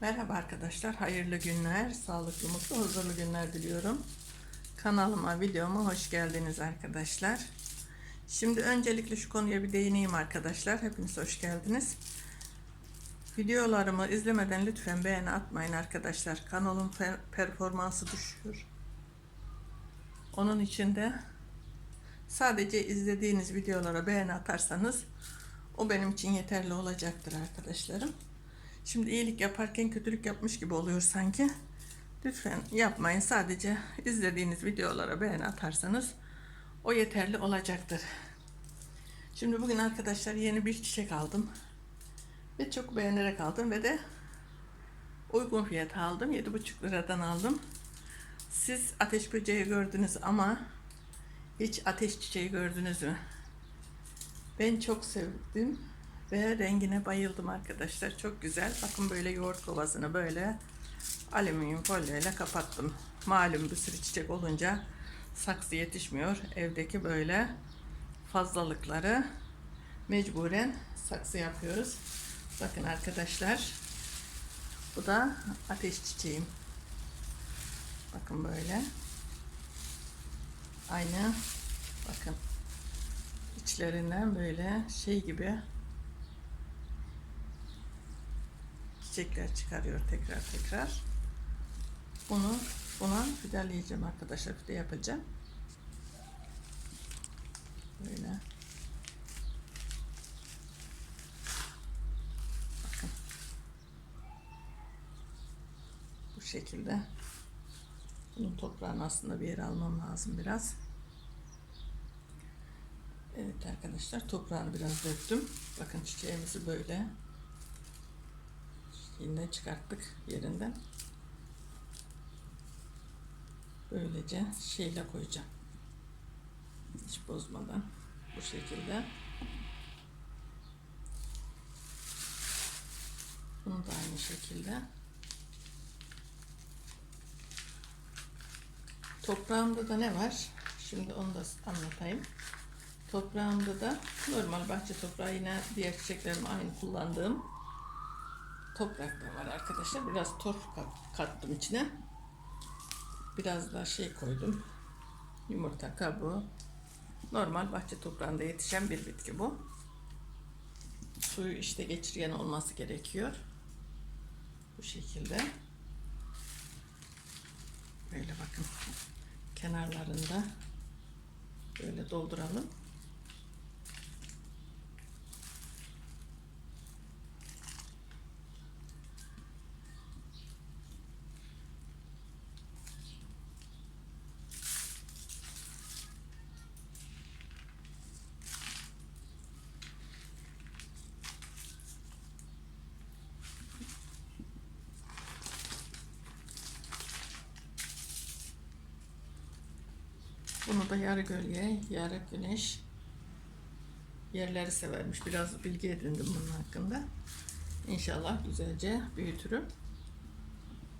Merhaba arkadaşlar, hayırlı günler, sağlıklı, mutlu, huzurlu günler diliyorum. Kanalıma, videoma hoş geldiniz arkadaşlar. Şimdi öncelikle şu konuya bir değineyim arkadaşlar. Hepiniz hoş geldiniz. Videolarımı izlemeden lütfen beğeni atmayın arkadaşlar. Kanalın per- performansı düşüyor. Onun için de sadece izlediğiniz videolara beğeni atarsanız o benim için yeterli olacaktır arkadaşlarım. Şimdi iyilik yaparken kötülük yapmış gibi oluyor sanki. Lütfen yapmayın. Sadece izlediğiniz videolara beğeni atarsanız o yeterli olacaktır. Şimdi bugün arkadaşlar yeni bir çiçek aldım. Ve çok beğenerek aldım ve de uygun fiyata aldım. 7,5 liradan aldım. Siz ateş böceği gördünüz ama hiç ateş çiçeği gördünüz mü? Ben çok sevdim ve rengine bayıldım arkadaşlar. Çok güzel. Bakın böyle yoğurt kovasını böyle alüminyum folyoyla kapattım. Malum bir sürü çiçek olunca saksı yetişmiyor. Evdeki böyle fazlalıkları mecburen saksı yapıyoruz. Bakın arkadaşlar. Bu da ateş çiçeğim. Bakın böyle. Aynı. Bakın. içlerinden böyle şey gibi çiçekler çıkarıyor tekrar tekrar. Bunu buna fideleyeceğim arkadaşlar. Fide yapacağım. Böyle. Bakın. Bu şekilde. Bunun toprağını aslında bir yere almam lazım biraz. Evet arkadaşlar toprağını biraz döktüm. Bakın çiçeğimizi böyle Yine çıkarttık yerinden. Böylece şeyle koyacağım. Hiç bozmadan bu şekilde. Bunu da aynı şekilde. Toprağımda da ne var? Şimdi onu da anlatayım. Toprağımda da normal bahçe toprağı yine diğer çiçeklerime aynı kullandığım toprak da var arkadaşlar. Biraz torf kattım içine. Biraz da şey koydum. Yumurta kabuğu. Normal bahçe toprağında yetişen bir bitki bu. Suyu işte geçirgen olması gerekiyor. Bu şekilde. Böyle bakın. Kenarlarında böyle dolduralım. Bunu da yarı gölge, yarı güneş yerleri severmiş. Biraz bilgi edindim bunun hakkında. İnşallah güzelce büyütürüm.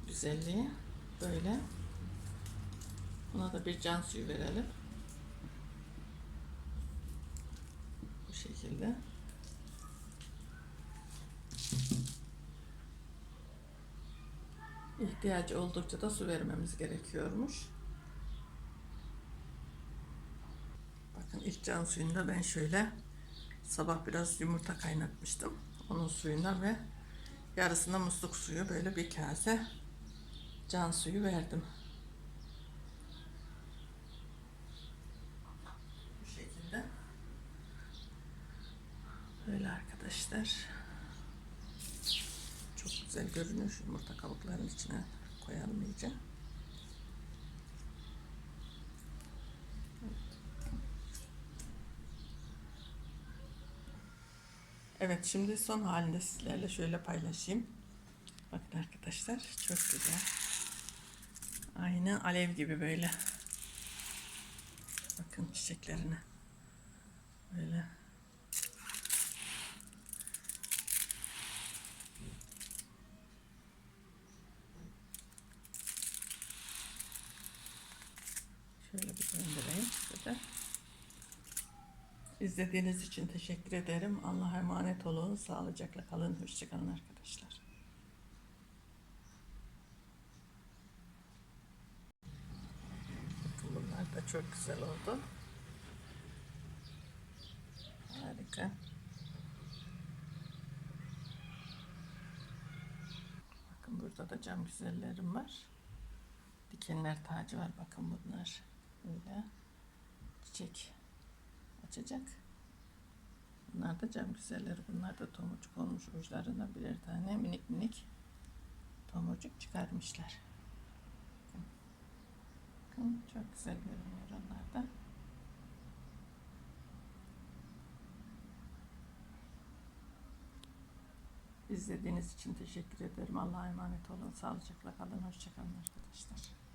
Güzelliği böyle. Buna da bir can suyu verelim. Bu şekilde. İhtiyacı oldukça da su vermemiz gerekiyormuş. Bakın ilk can suyunda ben şöyle sabah biraz yumurta kaynatmıştım. Onun suyuna ve yarısına musluk suyu böyle bir kase can suyu verdim. Bu şekilde. Böyle arkadaşlar. Çok güzel görünüyor. Şu yumurta kabuklarının içine koyalım iyice. Evet şimdi son halinde sizlerle şöyle paylaşayım. Bakın arkadaşlar çok güzel. Aynı alev gibi böyle. Bakın çiçeklerine. Böyle. Şöyle bir göndereyim size. İzlediğiniz için teşekkür ederim. Allah'a emanet olun. Sağlıcakla kalın. Hoşçakalın arkadaşlar. Bunlar da çok güzel oldu. Harika. Bakın burada da cam güzellerim var. Dikenler tacı var. Bakın bunlar. Böyle çiçek açacak. Bunlar da cam güzelleri. Bunlar da tomurcuk olmuş uçlarına birer tane minik minik tomurcuk çıkarmışlar. Bakın çok güzel görünüyor onlar da. İzlediğiniz için teşekkür ederim. Allah'a emanet olun. Sağlıcakla kalın. Hoşçakalın arkadaşlar.